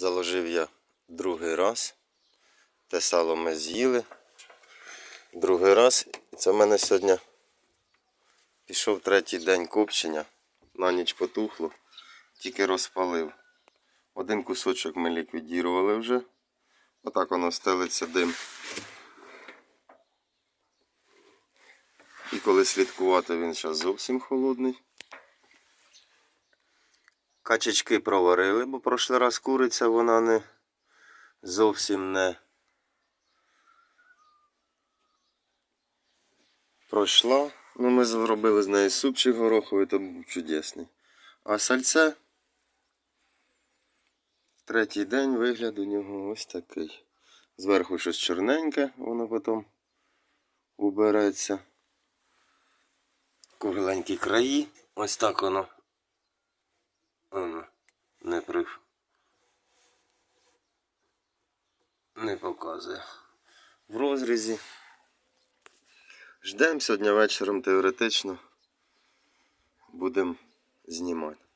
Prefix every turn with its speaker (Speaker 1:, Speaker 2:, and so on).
Speaker 1: Заложив я другий раз. Те сало ми з'їли. Другий раз. І це в мене сьогодні пішов третій день копчення. На ніч потухло. Тільки розпалив. Один кусочок ми ліквідірували вже. Отак воно стелиться дим. І коли слідкувати, він зараз зовсім холодний. Качечки проварили, бо прошлий раз куриця вона не зовсім не пройшла. Ну, ми зробили з неї супчик гороховий, то був чудесний. А сальце третій день вигляд у нього ось такий. Зверху щось чорненьке, воно потім убереться. Кругленькі краї. Ось так воно. Не при... Не показує. В розрізі. Ждемо сьогодні вечором теоретично. Будемо знімати.